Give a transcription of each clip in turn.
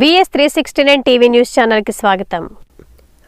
VS three sixty nine TV news ఛానల్కి స్వాగతం.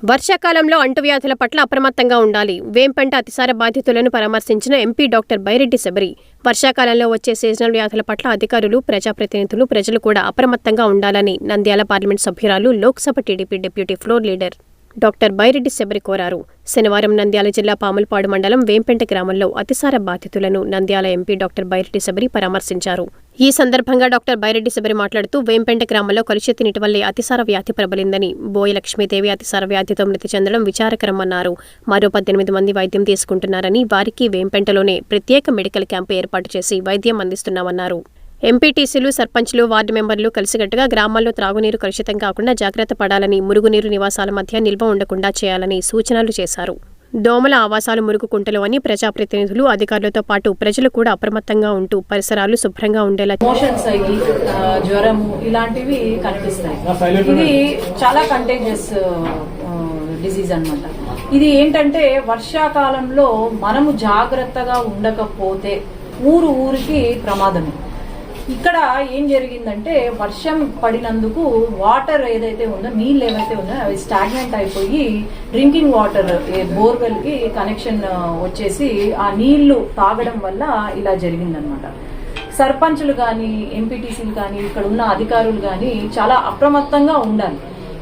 వర్షాకాలంలో అంటువ్యాధుల పట్ల అప్రమత్తంగా ఉండాలి. వేంపంట అతిసార బాధితులను పరామర్శించిన ఎంపీ డాక్టర్ బైరెడ్డి శబరి వర్షాకాలంలో వచ్చే సీజనల్ వ్యాధుల పట్ల అధికారులు ప్రజాప్రతినిధులు ప్రజలు కూడా అప్రమత్తంగా ఉండాలని నంద్యాల పార్లమెంట్ సభ్యురాలు Lok Sabha TDP deputy floor leader doctor Byreddy Shabari కోరారు. శనివారం నంద్యాల జిల్లా పాములపాడు మండలం వేంపెంట గ్రామంలో అతిసార బాధితులను నంద్యాల ఎంపీ డాక్టర్ బైరెడ్డి శబరి పరామర్శించారు. ఈ సందర్భంగా డాక్టర్ బైరెడ్డి శబరి మాట్లాడుతూ వేంపెంట గ్రామంలో కలుషిత నీటి వల్లే అతిసార వ్యాధి ప్రబలిందని బోయ లక్ష్మీదేవి అతిసార వ్యాధితో మృతి చెందడం విచారకరమన్నారు. మరో పద్దెనిమిది మంది వైద్యం తీసుకుంటున్నారని వారికి వేంపెంటలోనే ప్రత్యేక మెడికల్ క్యాంపు ఏర్పాటు చేసి వైద్యం అందిస్తున్నామన్నారు. ఎంపీటీసీలు సర్పంచ్లు వార్డు మెంబర్లు కలిసికట్టుగా గ్రామాల్లో త్రాగునీరు కలుషితం కాకుండా జాగ్రత్త పడాలని మురుగునీరు నివాసాల మధ్య నిల్వ ఉండకుండా చేయాలని సూచనలు చేశారు. దోమల ఆవాసాలు మురుగు కుంటలు అని ప్రజాప్రతినిధులు అధికారులతో పాటు ప్రజలు కూడా అప్రమత్తంగా ఉంటూ పరిసరాలు శుభ్రంగా ఉండేలా మోషన్స్ అయ్యి జ్వరము ఇలాంటివి కనిపిస్తాయి. ఇది చాలా కంటేజియస్ డిసీజ్ అన్నమాట. ఇది ఏంటంటే వర్షాకాలంలో మనము జాగ్రత్తగా ఉండకపోతే ఊరు ఊరికి ప్రమాదమే. ఇక్కడ ఏం జరిగిందంటే వర్షం పడినందుకు వాటర్ ఏదైతే ఉందో నీళ్ళు ఏవైతే ఉన్నాయో అవి స్టాగ్నెంట్ అయిపోయి డ్రింకింగ్ వాటర్ బోర్వెల్కి కనెక్షన్ వచ్చేసి ఆ నీళ్ళు తాగడం వల్ల ఇలా జరిగిందనమాట సర్పంచులు కానీ ఎంపీటీసీలు కానీ ఇక్కడ ఉన్న అధికారులు కానీ చాలా అప్రమత్తంగా ఉండాలి.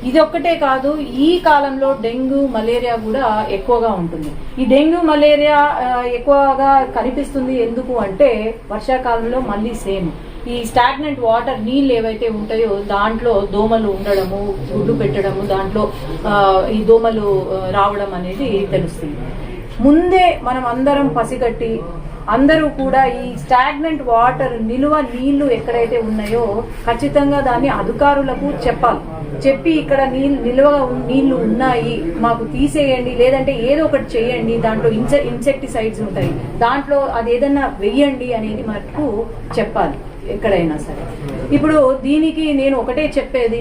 ఇది ఒక్కటే కాదు ఈ కాలంలో డెంగ్యూ మలేరియా కూడా ఎక్కువగా ఉంటుంది. ఈ డెంగ్యూ మలేరియా ఎక్కువగా కనిపిస్తుంది ఎందుకు అంటే వర్షాకాలంలో మళ్ళీ సేమ్. ఈ స్టాగ్నెంట్ వాటర్ నీళ్ళు ఏవైతే ఉంటాయో దాంట్లో దోమలు ఉండడము గుడ్డు పెట్టడము దాంట్లో ఈ దోమలు రావడం అనేది తెలుస్తుంది. ముందే మనం అందరం పసిగట్టి అందరూ కూడా ఈ స్టాగ్నెంట్ వాటర్ నిలువ నీళ్ళు ఎక్కడైతే ఉన్నాయో ఖచ్చితంగా దాన్ని అధికారులకు చెప్పాలి. చెప్పి ఇక్కడ నీళ్ళు నిల్వ నీళ్ళు ఉన్నాయి మాకు తీసేయండి లేదంటే ఏదో ఒకటి చేయండి దాంట్లో ఇన్సె ఇన్సెక్టిసైడ్స్ ఉంటాయి. దాంట్లో అది ఏదన్నా వెయ్యండి అనేది మనకు చెప్పాలి. ఎక్కడైనా సరే. ఇప్పుడు దీనికి నేను ఒకటే చెప్పేది